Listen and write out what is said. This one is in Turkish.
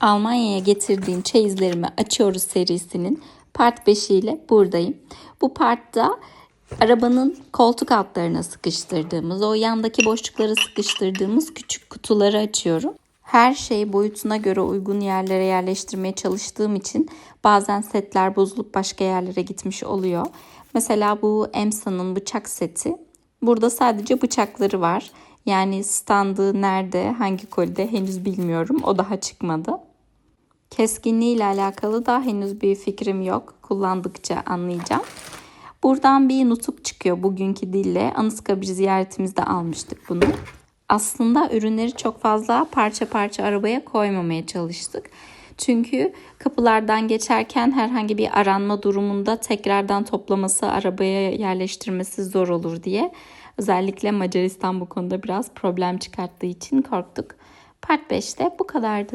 Almanya'ya getirdiğim çeyizlerimi açıyoruz serisinin part 5 ile buradayım. Bu partta arabanın koltuk altlarına sıkıştırdığımız, o yandaki boşluklara sıkıştırdığımız küçük kutuları açıyorum. Her şeyi boyutuna göre uygun yerlere yerleştirmeye çalıştığım için bazen setler bozulup başka yerlere gitmiş oluyor. Mesela bu Emsa'nın bıçak seti. Burada sadece bıçakları var. Yani standı nerede, hangi kolide henüz bilmiyorum. O daha çıkmadı. Keskinliği ile alakalı da henüz bir fikrim yok. Kullandıkça anlayacağım. Buradan bir nutuk çıkıyor bugünkü dille. Anıtkabir ziyaretimizde almıştık bunu. Aslında ürünleri çok fazla parça parça arabaya koymamaya çalıştık. Çünkü kapılardan geçerken herhangi bir aranma durumunda tekrardan toplaması, arabaya yerleştirmesi zor olur diye. Özellikle Macaristan bu konuda biraz problem çıkarttığı için korktuk. Part 5'te bu kadardı.